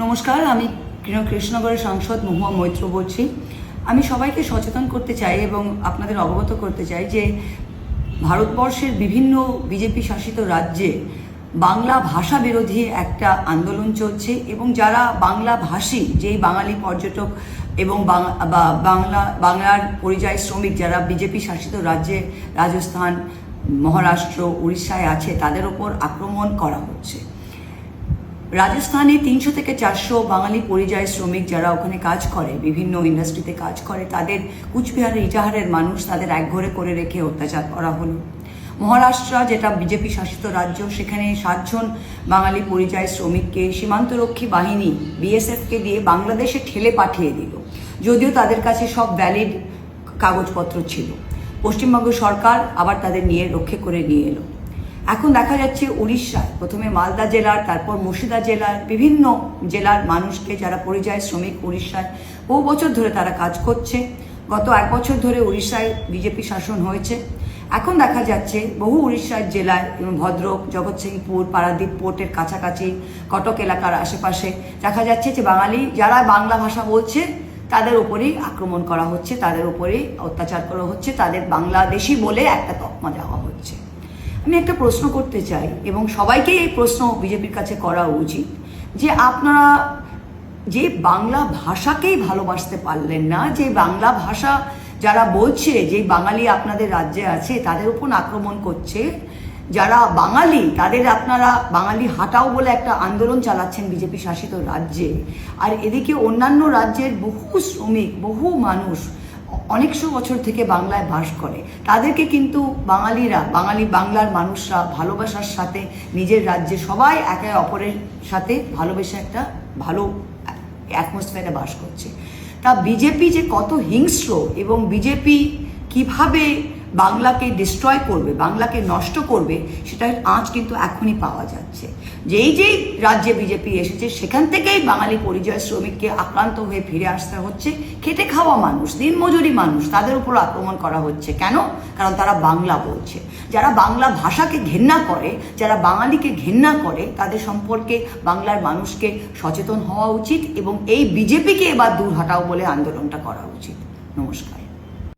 নমস্কার, আমি কৃষ্ণনগরের সাংসদ মহুয়া মৈত্র বলছি। আমি সবাইকে সচেতন করতে চাই এবং আপনাদের অবগত করতে চাই যে ভারতবর্ষের বিভিন্ন বিজেপি শাসিত রাজ্যে বাংলা ভাষা বিরোধী একটা আন্দোলন চলছে এবং যারা বাংলা ভাষী, যেই বাঙালি পর্যটক এবং বাংলা, বাংলার পরিযায়ী শ্রমিক যারা বিজেপি শাসিত রাজ্যে, রাজস্থান, মহারাষ্ট্র, উড়িষ্যায় আছে, তাদের ওপর আক্রমণ করা হচ্ছে। রাজস্থানে তিনশো থেকে চারশো বাঙালি পরিযায়ী শ্রমিক যারা ওখানে কাজ করে, বিভিন্ন ইন্ডাস্ট্রিতে কাজ করে, তাদের কুচবিহারের ইটাহারের মানুষ তাদের একঘরে করে রেখে অত্যাচার করা হলো। মহারাষ্ট্র, যেটা বিজেপি শাসিত রাজ্য, সেখানে সাতজন বাঙালি পরিযায়ী শ্রমিককে সীমান্তরক্ষী বাহিনী, বিএসএফকে দিয়ে বাংলাদেশে ঠেলে পাঠিয়ে দিল। যদিও তাদের কাছে সব ভ্যালিড কাগজপত্র ছিল। পশ্চিমবঙ্গ সরকার আবার তাদের নিয়ে রক্ষে করে নিয়ে এলো। এখন দেখা যাচ্ছে উড়িষ্যায়, প্রথমে মালদা জেলার, তারপর মুর্শিদা জেলার, বিভিন্ন জেলার মানুষকে যারা পরিযায়ী শ্রমিক উড়িষ্যায়, বহু বছর ধরে তারা কাজ করছে। গত এক বছর ধরে উড়িষ্যায় বিজেপি শাসন হয়েছে। এখন দেখা যাচ্ছে বহু উড়িষ্যার জেলায় এবং ভদ্রক জগৎসিংপুর পারাদ্বীপ পোর্টের কাছাকাছি, কটক এলাকার আশেপাশে, দেখা যাচ্ছে যে বাঙালি যারা বাংলা ভাষা বলছে, তাদের উপরেই আক্রমণ করা হচ্ছে, তাদের উপরেই অত্যাচার করা হচ্ছে, তাদের বাংলাদেশি বলে একটা তকমা দেওয়া আমি একটা প্রশ্ন করতে চাই, এবং সবাইকেই এই প্রশ্ন বিজেপির কাছে করা উচিত, যে আপনারা যে বাংলা ভাষাকেই ভালোবাসতে পারলেন না, যে বাংলা ভাষা যারা বলছে, যে বাঙালি আপনাদের রাজ্যে আছে, তাদের উপর আক্রমণ করছে, যারা বাঙালি, তাদের আপনারা বাঙালি হাটাও বলে একটা আন্দোলন চালাচ্ছেন বিজেপি শাসিত রাজ্যে, আর এদিকে অন্যান্য রাজ্যের বহু শ্রমিক, বহু মানুষ অনেকশো বছর থেকে বাংলায় বাস করে। তাদেরকে কিন্তু বাঙালিরা, বাঙালি বাংলার মানুষরা ভালোবাসার সাথে, নিজের রাজ্যে সবাই একে অপরের সাথে ভালোবেসে একটা ভালো অ্যাটমসফিয়ারে বাস করছে। তা বিজেপি যে কত হিংস্র এবং বিজেপি কীভাবে বাংলাকে ডিস্ট্রয় করবে, বাংলাকে নষ্ট করবে, সেটা আজ কিন্তু এখনই পাওয়া যাচ্ছে। যেই যেই রাজ্যে বিজেপি এসেছে, সেখান থেকেই বাঙালি পরিযায়ী শ্রমিককে আক্রান্ত হয়ে ফিরে আসতে হচ্ছে। খেটে খাওয়া মানুষ, দিনমজুরি মানুষ, তাদের উপর আক্রমণ করা হচ্ছে। কেন? কারণ তারা বাংলা বলছে। যারা বাংলা ভাষাকে ঘেন্না করে, যারা বাঙালিকে ঘেন্না করে, তাদের সম্পর্কে বাংলার মানুষকে সচেতন হওয়া উচিত এবং এই বিজেপিকে এবার দূর হটাও বলে আন্দোলনটা করা উচিত। নমস্কার।